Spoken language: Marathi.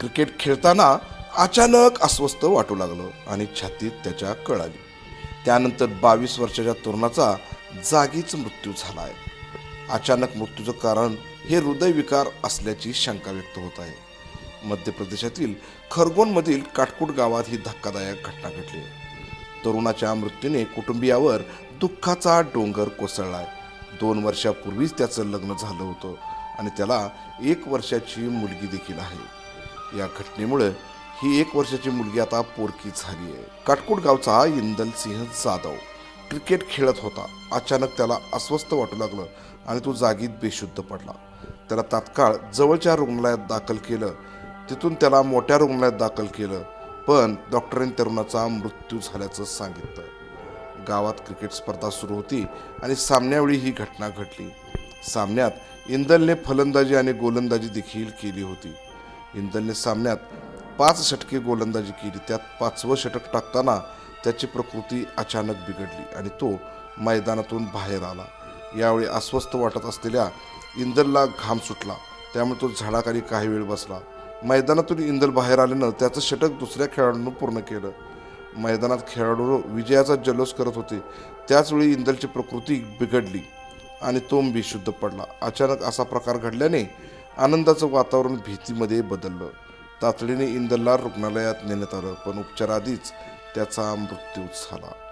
क्रिकेट खेळताना अचानक अस्वस्थ वाटू लागलं आणि छातीत त्याच्या कळ आली. त्यानंतर बावीस वर्षाच्या तरुणाचा जागीच मृत्यू झाला आहे अचानक मृत्यूचं कारण हे हृदयविकार असल्याची शंका व्यक्त होत आहे. मध्य प्रदेशातील खरगोनमधील काटकुट गावात ही धक्कादायक घटना घडली. तरुणाच्या मृत्यूने कुटुंबियावर दुःखाचा डोंगर कोसळलाय. दोन वर्षापूर्वीच त्याचं लग्न झालं होतं आणि त्याला एक वर्षाची मुलगी देखील आहे. या घटनेमुळे ही एक वर्षाची मुलगी आता पोरकी झाली आहे. काटकोट गावचा इंदल सिंह जाधव क्रिकेट खेळत होता. अचानक त्याला अस्वस्थ वाटू लागलं आणि तो जागीत बेशुद्ध पडला. त्याला तात्काळ जवळच्या रुग्णालयात दाखल केलं. तिथून त्याला मोठ्या रुग्णालयात दाखल केलं. पण डॉक्टरांनी तरुणाचा मृत्यू झाल्याचं सांगितलं. गावात क्रिकेट स्पर्धा सुरू होती आणि सामन्यावेळी ही घटना घडली. सामन्यात इंदलने फलंदाजी आणि गोलंदाजी देखील केली होती. इंदलने सामन्यात पाच षटके गोलंदाजी केली. त्यात पाचवं षटक टाकताना त्याची प्रकृती अचानक बिघडली आणि तो मैदानातून बाहेर आला. यावेळी अस्वस्थ वाटत असलेल्या इंदलला घाम सुटला. त्यामुळे तो झाडाखाली काही वेळ बसला. मैदानातून इंदल बाहेर आल्यानं त्याचं षटक दुसऱ्या खेळाडूंनं पूर्ण केलं. मैदानात खेळाडू विजयाचा जल्लोष करत होते. त्याचवेळी इंदलची प्रकृती बिघडली आणि तो बेशुद्ध पडला. अचानक असा प्रकार घडल्याने आनंदाचं वातावरण भीतीमध्ये बदललं. तातडीने इंदल्ला रुग्णालयात नेण्यात आलं पण उपचाराआधीच त्याचा मृत्यू झाला.